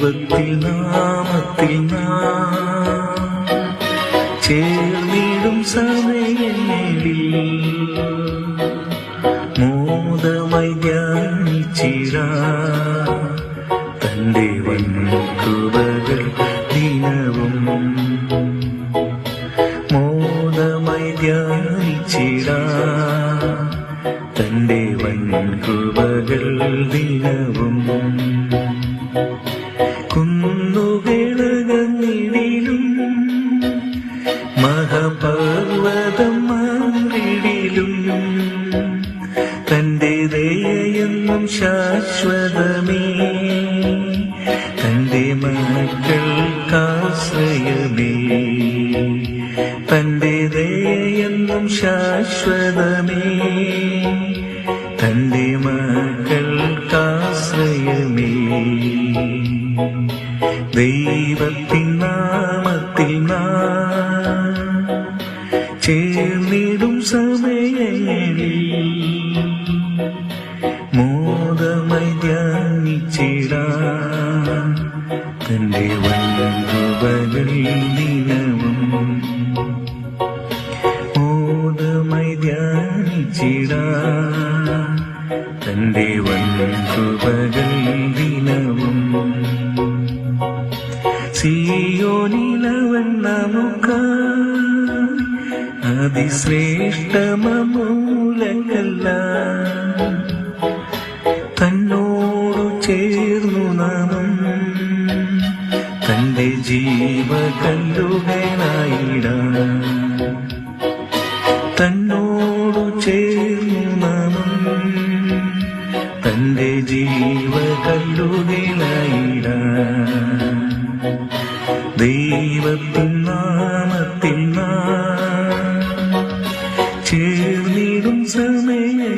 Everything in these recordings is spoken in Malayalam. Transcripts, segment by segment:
ദൈവത്തിൽ നാമത്തിൽ ചേർന്നിടും സമയങ്ങളിൽ മോദമായി ധ്യാനിച്ചിടാ തന്റെ വൻകൃപകൾ ദിനവും മോദമായി ധ്യാനിച്ചിടാ തന്റെ ശാശ്വതമേ തന്റെ മക്കൾക്കാശ്രയമേ തന്റെ ദയയെന്നും ശാശ്വതമേ. തന്റെ മക്കൾക്കാശ്രയമേ ദൈവത്തിൻ നാമത്തിൽ നാം ചേർന്നിടും സമയങ്ങളിൽ. തന്റെ തന്റെ വല്ലഭകൾ ദിനവും സിയോനിലവൻ നമുക്ക് അതിശ്രേഷ്ഠമൂലകല്ല തന്നോടു ചേർന്നു തന്റെ ജീവകല്ലുകളായിടാം. തന്നോടു ചേരുന്ന നാമം തന്റെ ജീവകല്ലുകളായിടാം. ദൈവത്തിൻ നാമത്തിൻ ചേർന്നിടും സമയങ്ങളിൽ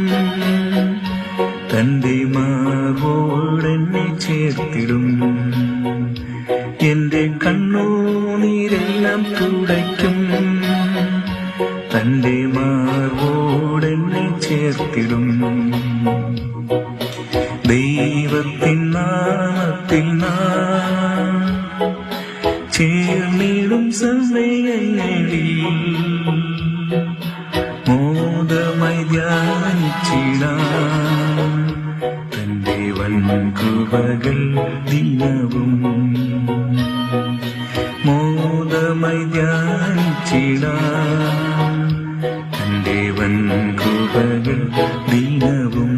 തന്റെ മാവോടെന്നെ ചേർത്തിടും. എന്റെ കണ്ണൂനീരെല്ലാം തുടയ്ക്കും. തന്റെ മാർവോടെന്നെ ചേർത്തിടും. ദൈവത്തിൻ നാമത്തിൽ നാം ചേർന്നിടും സമയങ്ങളിൽ നിങ്ങൾ കൃപകൾ ദിനവും മോദമായി ധ്യാനിച്ചിട ദേവൻ കൃപകൾ ദിനവും